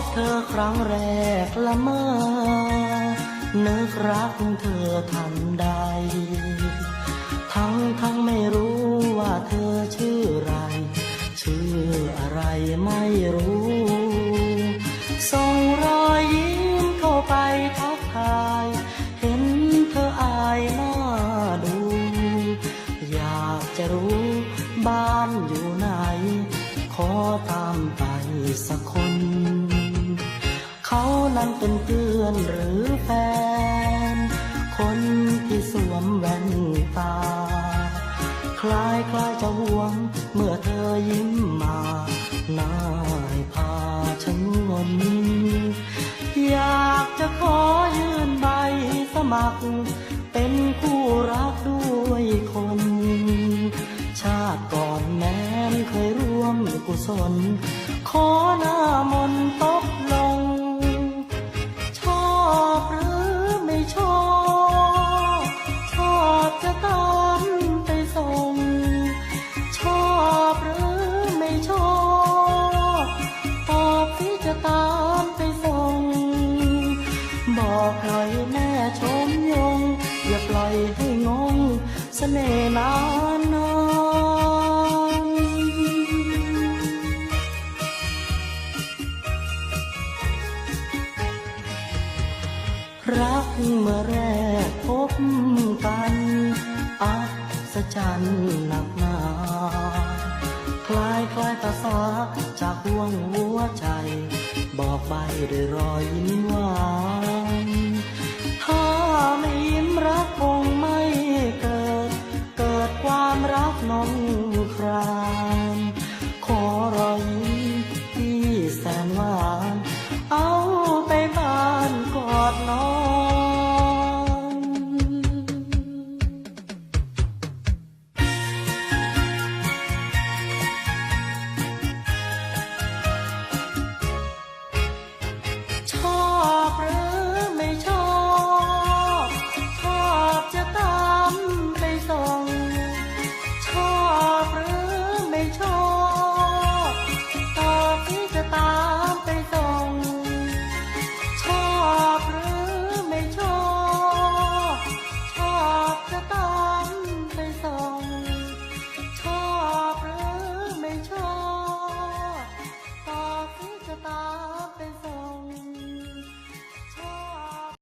บเธอครั้งแรกละเมอนึกรักเธอทันใด ทั้งทั้งไม่รู้ว่าเธอชื่ออะไร ชื่ออะไรไม่รู้ส่งรอยยิ้มเข้าไปทักทาย เห็นเธออายหน้าดู อยากจะรู้บ้านอยู่ไหน ขอตามไปสักคน นั้นเป็นเพื่อนหรือแฟน คนที่สวมแว่นตา คล้ายคล้ายจะห่วง เมื่อเธอยิ้มมาหน้าให้พาฉันงนอยากจะขอยื่นใบสมัคร เป็นคู่รักด้วยคน ชาติก่อนแม้นเคยร่วมกุศล ขอหน้ามนต์ตกลง สน่ห์นานนอนรักเมื่อแรกพบกันอัศจรรย์หนักหนาคล้ายคล้ายตาสาจากห่วงหัวใจ บอกใบด้วยรอยยิ้มหวาน